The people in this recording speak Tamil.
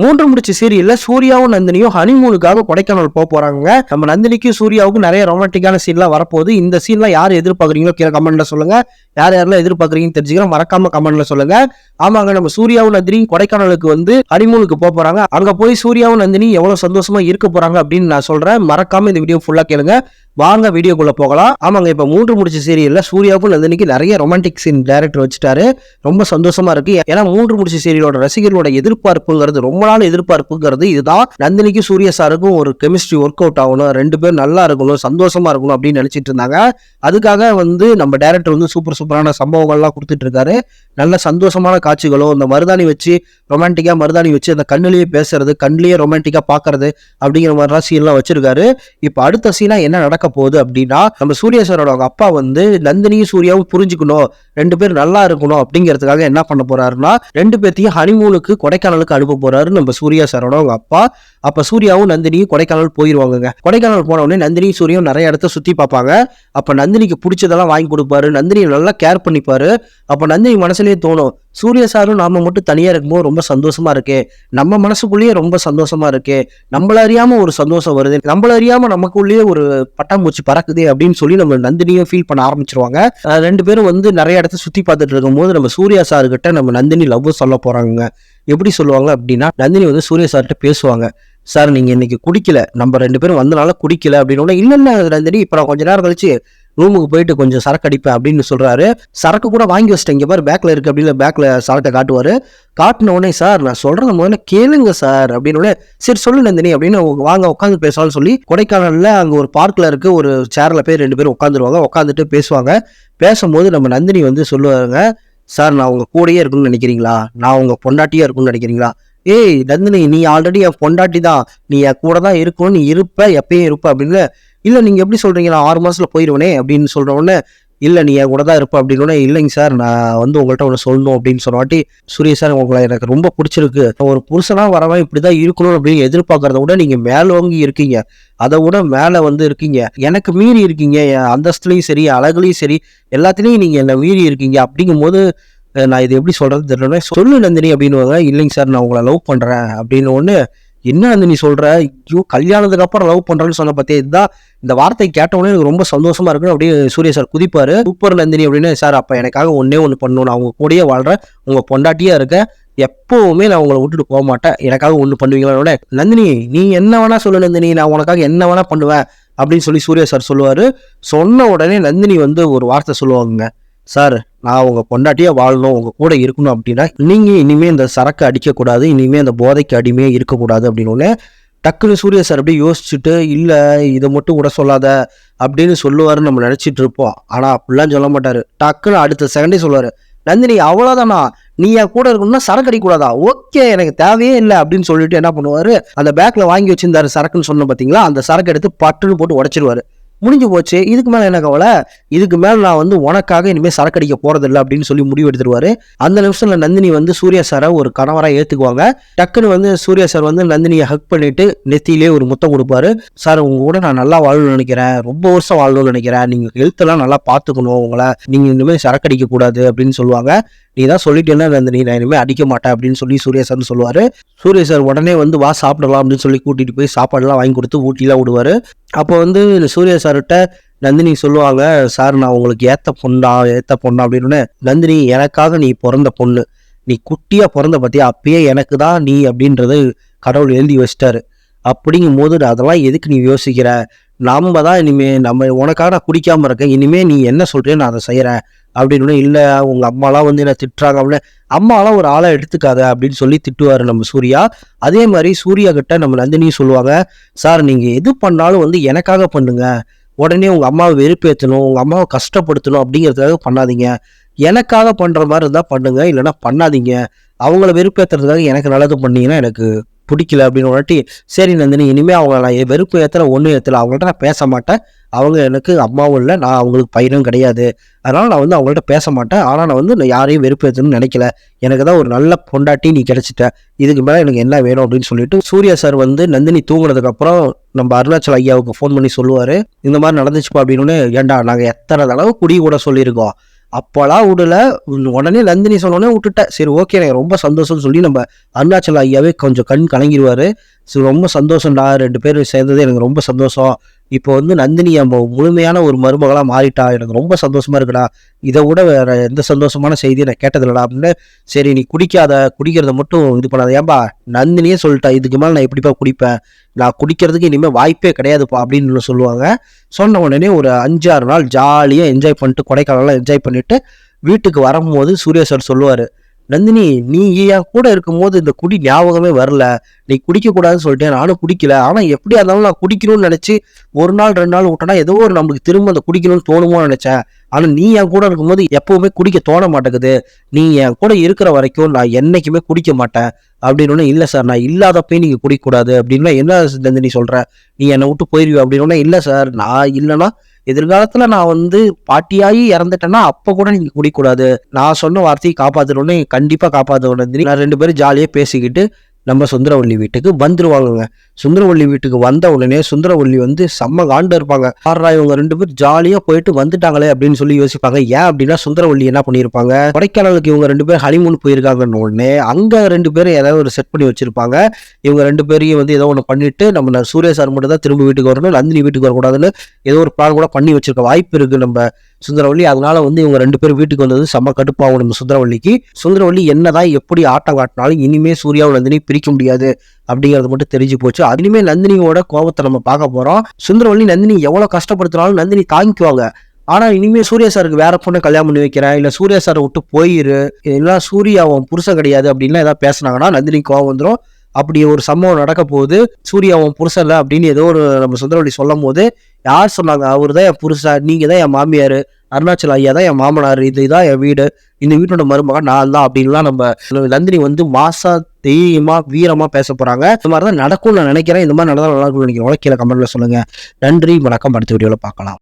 மூன்று முடிச்சு சீரியல்ல சூர்யாவும் நந்தினியும் ஹனிமூனுக்காக கொடைக்கானல் போக போறாங்க நம்ம நந்தினிக்கும் சூர்யாவுக்கும் நிறைய ரொமான்டிக்கான சீன்லாம் வரப்போகுது. இந்த சீன்லாம் யார் எதிர்பார்க்குறீங்களோ கீழே கமெண்ட்ல சொல்லுங்க. யார் யாரெல்லாம் எதிர்பார்க்குறீங்கன்னு தெரிஞ்சுக்கிறோம் மறக்காம கமெண்ட்ல சொல்லுங்க. ஆமாங்க நம்ம சூர்யாவும் நந்தினியும் கொடைக்கானலுக்கு வந்து ஹனிமூனுக்கு போக போறாங்க. அங்க போய் சூர்யாவும் நந்தினி எவ்வளவு சந்தோஷமா இருக்க போறாங்க அப்படின்னு நான் சொல்றேன். மறக்காம இந்த வீடியோ ஃபுல்லா கேளுங்க. வாங்க வீடியோக்குள்ள போகலாம். ஆமாங்க இப்ப மூன்று முடிச்ச சீரியல்ல சூர்யாவுக்கும் நந்தினிக்கு நிறைய ரொமான்டிக் சீன் டேரக்டர் வச்சுட்டாரு. ரொம்ப சந்தோஷமா இருக்கு. ஏன்னா மூன்று முடிச்ச சீரியலோட ரசிகர்களோட எதிர்பார்ப்புங்கிறது ரொம்ப நாள் எதிர்பார்ப்புங்கிறது இதுதான். நந்தினிக்கு சூரிய சாருக்கும் ஒரு கெமிஸ்ட்ரி ஒர்க் அவுட் ஆகணும். ரெண்டு பேரும் நல்லா இருக்கணும் சந்தோஷமா இருக்கணும் அப்படின்னு நினைச்சிட்டு இருந்தாங்க. அதுக்காக வந்து நம்ம டைரக்டர் வந்து சூப்பர் சூப்பரான சம்பவங்கள்லாம் கொடுத்துட்டு இருக்காரு. நல்ல சந்தோஷமான காட்சிகளும் இந்த மருதாணி வச்சு ரொமான்டிக்கா மருதாணி வச்சு அந்த கண்ணிலேயே பேசுறது கண்ணிலேயே ரொமான்டிக்கா பாக்குறது அப்படிங்கிற மாதிரிலாம் சீன்லாம் வச்சிருக்காரு. இப்போ அடுத்த சீனா என்ன நடக்க போகுது அப்படின்னா நம்ம சூரிய சாரோட அவங்க அப்பா வந்து நந்தினியும் சூர்யாவும் புரிஞ்சுக்கணும். ரெண்டு பேரும் நல்லா இருக்கணும் அப்படிங்கிறதுக்காக என்ன பண்ண போறாருன்னா ரெண்டு பேர்த்தையும் ஹனிமூனுக்கு கொடைக்கானலுக்கு அனுப்ப போறாரு. நம்ம சூர்யா சாரோட அவங்க அப்பா. அப்ப சூர்யாவும் நந்தினியும் கொடைக்கானல் போயிடுவாங்க கொடைக்கானல் போன உடனே நந்தினியும் சூர்யாவும் நிறைய இடத்த சுத்தி பார்ப்பாங்க. அப்ப நந்தினிக்கு பிடிச்சதெல்லாம் வாங்கி கொடுப்பாரு. நந்தினியை நல்லா கேர் பண்ணிப்பாரு. அப்ப நந்தினி மனசுலயே தோணும் சூர்யா சாரும் நாம மட்டும் தனியா இருக்கும்போது ரொம்ப சந்தோஷமா இருக்கு. நம்ம மனசுக்குள்ளேயே ரொம்ப சந்தோஷமா இருக்கு. நம்மள அறியாம ஒரு சந்தோஷம் வருது. நம்மள அறியாம நமக்குள்ளேயே ஒரு பட்டாம்பூச்சி பறக்குது அப்படின்னு சொல்லி நம்ம நந்தினியும் ஃபீல் பண்ண ஆரம்பிச்சிருவாங்க. ரெண்டு பேரும் வந்து நிறைய இடத்த சுத்தி பார்த்துட்டு இருக்கும்போது நம்ம சூர்யா சாரு கிட்ட நம்ம நந்தினி லவ் சொல்ல போறாங்க எப்படி சொல்லுவாங்க அப்படின்னா நந்தினி வந்து சூரிய சார்கிட்ட பேசுவாங்க. சார் நீங்கள் இன்னைக்கு குடிக்கல. நம்ம ரெண்டு பேரும் வந்தனால குடிக்கல அப்படின்னு இல்லைன்னா நந்தினி இப்போ நான் கொஞ்ச நேரம் கழிச்சு ரூமுக்கு போயிட்டு கொஞ்சம் சரக்கு அடிப்பேன் அப்படின்னு சொல்றாரு. சரக்கு கூட வாங்கி வச்சிட்டேன். இங்கே பாரு பேக்கில் இருக்கு அப்படின்னு பேக்கில் சரக்கை காட்டுவார். காட்டின உடனே சார் நான் சொல்கிறத முதல்ல கேளுங்க சார் அப்படின்னு உடனே சரி சொல்லு நந்தினி அப்படின்னு வாங்க உட்காந்து பேசலாம்னு சொல்லி கொடைக்கானலில் அங்கே ஒரு பார்க்கில் இருக்கு ஒரு சேரில் போய் ரெண்டு பேரும் உட்காந்துருவாங்க உட்காந்துட்டு பேசுவாங்க. பேசும்போது நம்ம நந்தினி வந்து சொல்லுவாங்க சார் நான் உங்கள் கூடயே இருக்குன்னு நினைக்கிறீங்களா? நான் உங்கள் பொண்டாட்டியாக இருக்கணும்னு நினைக்கிறீங்களா? ஏய் நந்தினி நீ ஆல்ரெடி என் பொண்டாட்டி தான். நீ என் கூட தான் இருக்கணும் நீ இருப்ப எப்பயும் இருப்ப அப்படின்னு. இல்லை நீங்கள் எப்படி சொல்கிறீங்களா நான் ஆறு மாதத்தில் போயிடுவேனே அப்படின்னு சொல்கிறவொன்னே இல்லை நீ என் கூட தான் இருப்ப அப்படின்னு இல்லைங்க சார் நான் வந்து உங்கள்கிட்ட ஒன்று சொல்லணும் அப்படின்னு சொன்னாட்டி சூரிய சார் உங்களை எனக்கு ரொம்ப பிடிச்சிருக்கு. ஒரு புருஷனாக வரவன் இப்படி தான் இருக்கணும் அப்படின்னு எதிர்பார்க்கறத விட நீங்க மேலோங்கி இருக்கீங்க. அதை விட மேலே வந்து இருக்கீங்க. எனக்கு மீறி இருக்கீங்க. என் அந்தஸ்துலயும் சரி அழகுலையும் சரி எல்லாத்துலேயும் நீங்கள் என்னை மீறி இருக்கீங்க அப்படிங்கும்போது போது நான் இது எப்படி சொல்கிறது தெரியல சொல்லு நந்தினி அப்படின்னு இல்லைங்க சார் நான் உங்களை லவ் பண்ணுறேன் அப்படின்னு ஒன்று என்ன நந்தினி சொல்ற? ஐயோ கல்யாணத்துக்கு அப்புறம் லவ் பண்றேன்னு சொன்ன பார்த்தே இதுதான் இந்த வார்த்தை கேட்ட உடனே எனக்கு ரொம்ப சந்தோஷமா இருக்குன்னு அப்படியே சூர்யா சார் குதிப்பாரு. சூப்பர் நந்தினி அப்படின்னு சார் அப்ப எனக்காக ஒன்னே ஒன்று பண்ணணும் நான் உங்க கூடயே வாழ்றேன். உங்க பொண்டாட்டியா இருக்கேன் எப்பவுமே நான் உங்களை விட்டுட்டு போக மாட்டேன். எனக்காக ஒன்று பண்ணுவீங்களா? நந்தினி நீ என்ன வேணா சொல்லு நந்தினி. நான் உனக்காக என்ன வேணா பண்ணுவேன். அப்படின்னு சொல்லி சூர்யா சார் சொல்லுவாரு. சொன்ன உடனே நந்தினி வந்து ஒரு வார்த்தை சொல்லுவாங்க சார் நான் உங்கள் பொண்டாட்டியே வாழணும் உங்கள் கூட இருக்கணும் அப்படின்னா நீங்கள் இனிமேல் இந்த சரக்கு அடிக்கக்கூடாது இனிமே இந்த போதைக்கு அடிமையே இருக்கக்கூடாது அப்படின்னு டக்குன்னு சூர்யா சார் அப்படியே யோசிச்சுட்டு இல்லை இதை மட்டும் விட சொல்லாத அப்படின்னு சொல்லுவாருன்னு நம்ம நினச்சிட்டு இருப்போம். ஆனால் அப்படிலாம் சொல்ல மாட்டார். டக்குன்னு அடுத்த செகண்டே சொல்லுவார் நந்தினி அவ்வளோதானா நீ என் கூட இருக்கணும்னா சரக்கு அடிக்கூடாதா ஓகே எனக்கு தேவையே இல்லை அப்படின்னு சொல்லிட்டு என்ன பண்ணுவார் அந்த பேக்கில் வாங்கி வச்சிருந்தாரு சரக்குன்னு சொன்ன பார்த்தீங்களா அந்த சரக்கு எடுத்து பட்டுன்னு போட்டு உடைச்சிருவாரு. முடிஞ்சு போச்சு. இதுக்கு மேலே என்ன கவலை? இதுக்கு மேலே நான் வந்து உனக்காக இனிமேல் சரக்கடிக்க போகிறதில்ல அப்படின்னு சொல்லி முடிவு எடுத்துருவாரு. அந்த நிமிஷத்தில் நந்தினி வந்து சூர்யா சாரை ஒரு கணவராக ஏற்றுக்குவாங்க டக்குன்னு வந்து சூர்யா சார் வந்து நந்தினியை ஹக் பண்ணிட்டு நெத்தியிலே ஒரு முத்தம் கொடுப்பாரு. சார் உங்க கூட நான் நல்லா வாழணும்னு நினைக்கிறேன். ரொம்ப வருஷம் வாழணும்னு நினைக்கிறேன். நீங்கள் ஹெல்த்தெல்லாம் நல்லா பார்த்துக்கணும் உங்களை. நீங்கள் இனிமேல் சரக்கடிக்க கூடாது அப்படின்னு சொல்லுவாங்க. நீ தான் சொல்லிட்டேன்னா நந்தினி நான் இனிமேல் அடிக்க மாட்டேன் அப்படின்னு சொல்லி சூர்யா சார் சொல்லுவார். சூரிய சார் உடனே வந்து வா சாப்பிடலாம் அப்படின்னு சொல்லி கூட்டிகிட்டு போய் சாப்பாடுலாம் வாங்கி கொடுத்து ஊட்டிலாம் விடுவாரு. அப்போ வந்து சூர்யா சார்கிட்ட நந்தினி சொல்லுவாங்க சார் நான் உங்களுக்கு ஏற்ற பொண்ணா ஏற்ற பொண்ணா அப்படின்னு நந்தினி எனக்காக நீ பிறந்த பொண்ணு. நீ குட்டியாக பிறந்த பார்த்தியா அப்பயே எனக்கு தான் நீ அப்படின்றது கடவுள் எழுதி வச்சிட்டாரு. அப்படிங்கும் போது அதெல்லாம் எதுக்கு நீ யோசிக்கிற? நம்ம தான் இனிமே நம்ம உனக்காக நான் குடிக்காமல் இருக்கேன். இனிமே நீ என்ன சொல்றியோ நான் அதை செய்கிறேன் அப்படின்னு இல்லை உங்கள் அம்மாலாம் வந்து என்ன திட்டுறாங்க. அப்படின்னு. அம்மாலாம் ஒரு ஆளை எடுத்துக்காத அப்படின்னு சொல்லி திட்டுவார் நம்ம சூர்யா. அதே மாதிரி சூர்யா கிட்ட நம்ம நந்தினியும் சொல்லுவாங்க சார் நீங்கள் எது பண்ணாலும் வந்து எனக்காக பண்ணுங்க. உடனே உங்கள் அம்மாவை வெறுப்பேற்றணும் உங்கள் அம்மாவை கஷ்டப்படுத்தணும் அப்படிங்கிறதுக்காக பண்ணாதீங்க. எனக்காக பண்ணுற மாதிரி இருந்தால் பண்ணுங்கள் இல்லைன்னா பண்ணாதீங்க. அவங்கள வெறுப்பேற்றுறதுக்காக எனக்கு நல்லது பண்ணீங்கன்னா எனக்கு பிடிக்கல அப்படின்னு வாட்டி சரி நந்தினி இனிமேல் அவங்க நான் வெறுப்பு ஏத்தல ஒன்றும் ஏத்தல அவங்கள்ட்ட நான் பேச மாட்டேன். அவங்க எனக்கு அம்மாவும் இல்லை நான் அவங்களுக்கு பையனும் கிடையாது. அதனால் நான் வந்து அவங்கள்ட்ட பேச மாட்டேன். ஆனால் நான் வந்து நான் யாரையும் வெறுப்பு ஏற்றணும்னு நினைக்கல. எனக்கு தான் ஒரு நல்ல பொண்டாட்டி நீ கிடச்சிட்ட. இதுக்கு மேலே எனக்கு என்ன வேணும் அப்படின்னு சொல்லிட்டு சூர்யா சார் வந்து நந்தினி தூங்கினதுக்கப்புறம் நம்ம அருணாச்சல் ஐயாவுக்கு ஃபோன் பண்ணி சொல்லுவார் இந்த மாதிரி நடந்துச்சுப்பா அப்படின்னு ஏன்டா நாங்கள் எத்தனை தடவை குடி கூட சொல்லியிருக்கோம். அப்போலாம் விடல. உடனே நந்தினி சொன்னோடனே விட்டுட்டேன். சரி ஓகே எனக்கு ரொம்ப சந்தோஷம்னு சொல்லி நம்ம அருணாச்சல ஐயாவே கொஞ்சம் கண் கலங்கிடுவார் சரி ரொம்ப சந்தோஷம்டா. ரெண்டு பேரும் சேர்ந்தது எனக்கு ரொம்ப சந்தோஷம். இப்போ வந்து நந்தினி நம்ம முழுமையான ஒரு மருமகளாக மாறிட்டா. எனக்கு ரொம்ப சந்தோஷமா இருக்குடா. இதை விட வேறு எந்த சந்தோஷமான செய்தியை நான் கேட்டதில்லடா அப்படின்னு. சரி நீ குடிக்காத. குடிக்கிறத மட்டும் இது பண்ணாத. ஏன்பா நந்தினியே சொல்லிட்டா இதுக்கு மேலே நான் எப்படிப்பா குடிப்பேன்? நான் குடிக்கிறதுக்கு இனிமேல் வாய்ப்பே கிடையாதுப்பா அப்படின்னு சொல்லுவாங்க. சொன்ன உடனே ஒரு அஞ்சாறு நாள் ஜாலியாக என்ஜாய் பண்ணிட்டு கொடைக்கானலாம் என்ஜாய் பண்ணிவிட்டு வீட்டுக்கு வரும்போது சூரிய சார் சொல்லுவார் நந்தினி நீ என் கூட இருக்கும்போது இந்த குடி ஞாபகமே வரல. நீ குடிக்கக்கூடாதுன்னு சொல்லிட்டேன். நானும் குடிக்கல. ஆனால் எப்படியா இருந்தாலும் நான் குடிக்கணும்னு நினச்சி ஒரு நாள் ரெண்டு நாள் விட்டோன்னா ஏதோ ஒரு நம்மளுக்கு திரும்ப அந்த குடிக்கணும்னு தோணுமோ நினச்சேன். ஆனால் நீ என் கூட இருக்கும்போது எப்பவுமே குடிக்க தோண மாட்டேங்குது. நீ என் கூட இருக்கிற வரைக்கும் நான் என்றைக்குமே குடிக்க மாட்டேன். அப்படின்னு இல்லை சார் நான் இல்லாதப்பே நீங்கள் குடிக்கக்கூடாது. அப்படின்னா என்ன நந்தினி சொல்கிற நீ என்னை விட்டு போயிருவியோ? அப்படின்னா இல்லை சார் நான் இல்லைன்னா எதிர்காலத்துல நான் வந்து பாட்டியாகி இறந்துட்டேன்னா அப்ப கூட நீங்க குடிக்கூடாது. நான் சொன்ன வார்த்தையை காப்பாத்தணும்னு கண்டிப்பா காப்பாற்றணும் நான் ரெண்டு பேரும் ஜாலியா பேசிக்கிட்டு நம்ம சுந்தரவள்ளி வீட்டுக்கு வந்துருவாங்க சுந்தரவள்ளி வீட்டுக்கு வந்த உடனே சுந்தரவள்ளி வந்து செம்ம காண்டு இருப்பாங்க. ஆறா இவங்க ரெண்டு பேரும் ஜாலியா போயிட்டு வந்துட்டாங்களே அப்படின்னு சொல்லி யோசிப்பாங்க. ஏன் அப்படின்னா சுந்தரவள்ளி என்ன பண்ணியிருப்பாங்க? கொடைக்கானலுக்கு இவங்க ரெண்டு பேரும் ஹனிமூன் போயிருக்காங்கன்னு உடனே அங்க ரெண்டு பேரும் ஏதாவது ஒரு செட் பண்ணி வச்சிருப்பாங்க. இவங்க ரெண்டு பேரையும் வந்து ஏதோ ஒன்று பண்ணிட்டு நம்ம சூரிய சார் மட்டும் தான் திரும்ப வீட்டுக்கு வரணும் நந்தினி வீட்டுக்கு வரக்கூடாதுன்னு ஏதோ ஒரு பிளான் கூட பண்ணி வச்சிருக்க வாய்ப்பு இருக்கு நம்ம சுந்தரவள்ளி. அதனால வந்து இவங்க ரெண்டு பேரும் வீட்டுக்கு வந்தது செம்ம கடுப்பாகும் நம்ம சுந்தரவள்ளிக்கு. சுந்தரவள்ளி என்னதான் எப்படி ஆட்டம் காட்டினாலும் இனிமே சூர்யாவும் நந்தினி பிரிக்க முடியாது. அப்படிங்கிறது மட்டும் தெரிஞ்சு போச்சு. இனிமே நந்தினியோட கோபத்தை நம்ம பார்க்க போறோம். சுந்தரவள்ளி நந்தினி எவ்வளவு கஷ்டப்படுத்தினாலும் நந்தினி தாங்கிக்குவாங்க. ஆனா இனிமே சூர்யா சாருக்கு வேற பொண்ணை கல்யாணம் பண்ணி வைக்கிறேன் இல்ல சூர்யா சாரை விட்டு போயிரு இதெல்லாம் சூர்யா அவன் புருஷன் கிடையாது அப்படின்லாம் ஏதாவது பேசினாங்கன்னா நந்தினி கோவம் வந்துடும் அப்படி ஒரு சம்பவம் நடக்க போகுது. சூர்யா அவன் புருஷன் இல்லை அப்படின்னு ஏதோ ஒரு நம்ம சுந்தரவள்ளி சொல்லும் போது யார் சொன்னாங்க? அவர் தான் என் புருஷன் நீங்க தான் என் மாமியார். அருணாச்சல் ஐயா தான் என் மாமனார். இதுதான் என் வீடு. இந்த வீட்டோட மருமகன் நான் தான் அப்படின்லாம் நம்ம நந்தினி வந்து மாசா தெய்வமா வீரமா பேச போறாங்க. இந்த மாதிரி தான் நடக்கும்னு நான் நினைக்கிறேன். இந்த மாதிரி நடந்தால் நல்லா இருக்கும்னு நினைக்கிறேன். கீழே கமெண்ட்ல சொல்லுங்க. நன்றி. வணக்கம். அடுத்த வீடியோவில் பார்க்கலாம்.